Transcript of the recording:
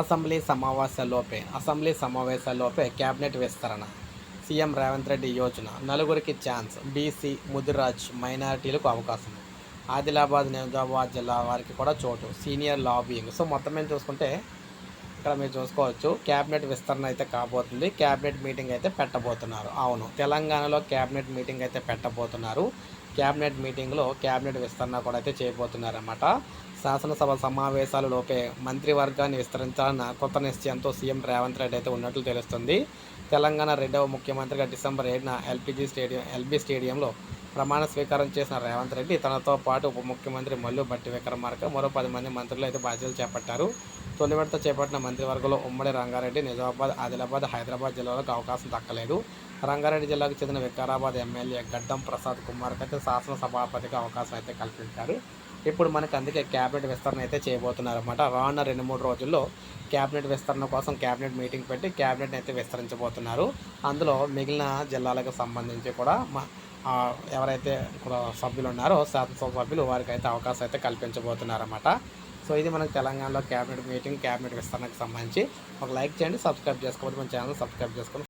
Assembly సమావేశాల్లోపే assembly సమావేశాల్లోపే cabinet విస్తరణ. సీఎం రేవంత్ రెడ్డి యోజన నలుగురికి ఛాన్స్ బీసీ ముదిరాజ్ మైనారిటీలకు అవకాశం. ఆదిలాబాద్ నిజామాబాద్ జిల్లా వారికి కూడా చోటు సీనియర్ లాబింగ్ సో మొత్తం మీద చూసుకుంటే ఇక్కడ మీరు చూసుకోవచ్చు. క్యాబినెట్ విస్తరణ అయితే కాబోతుంది. క్యాబినెట్ మీటింగ్ అయితే పెట్టబోతున్నారు. అవును. తెలంగాణలో క్యాబినెట్ మీటింగ్ అయితే పెట్టబోతున్నారు. క్యాబినెట్ మీటింగ్లో క్యాబినెట్ విస్తరణ కూడా అయితే చేయబోతున్నారన్నమాట. శాసనసభ సమావేశాలు లోపే మంత్రివర్గాన్ని విస్తరించాలన్న కొత్త నిశ్చయంతో సీఎం రేవంత్ రెడ్డి అయితే ఉన్నట్లు తెలుస్తుంది. తెలంగాణ రెండవ ముఖ్యమంత్రిగా డిసెంబర్ ఏడున ఎల్పిజి స్టేడియం ఎల్బీ స్టేడియంలో ప్రమాణ స్వీకారం చేసిన రేవంత్ రెడ్డి తనతో పాటు ఉప ముఖ్యమంత్రి మల్లు భట్టి విక్రమార్క మరో పది మంది మంత్రులు అయితే బాధ్యతలు చేపట్టారు. తొలి విడత చేపట్టిన మంత్రివర్గంలో ఉమ్మడి రంగారెడ్డి నిజామాబాద్ ఆదిలాబాద్ హైదరాబాద్ జిల్లాలకు అవకాశం దక్కలేదు. రంగారెడ్డి జిల్లాకు చెందిన వికారాబాద్ ఎమ్మెల్యే గడ్డం ప్రసాద్ కుమార్కి అయితే శాసనసభాపతిగా అవకాశం అయితే కల్పించారు. ఇప్పుడు మనకు అందుకే క్యాబినెట్ విస్తరణ అయితే చేయబోతున్నారు అనమాట రానున్న రెండు మూడు రోజుల్లో క్యాబినెట్ విస్తరణ కోసం క్యాబినెట్ మీటింగ్ పెట్టి క్యాబినెట్ అయితే విస్తరించబోతున్నారు. అందులో మిగిలిన జిల్లాలకు సంబంధించి కూడా మా ఎవరైతే కూడా సభ్యులు ఉన్నారో శాసనసభ సభ్యులు వారికి అయితే అవకాశం అయితే కల్పించబోతున్నారన్నమాట. సో ఇది మనకు తెలంగాణలో క్యాబినెట్ మీటింగ్ క్యాబినెట్ విస్తరణకు సంబంధించి. ఒక లైక్ చేయండి సబ్స్క్రైబ్ చేసుకోకపోతే మన ఛానల్ సబ్స్క్రైబ్ చేసుకొని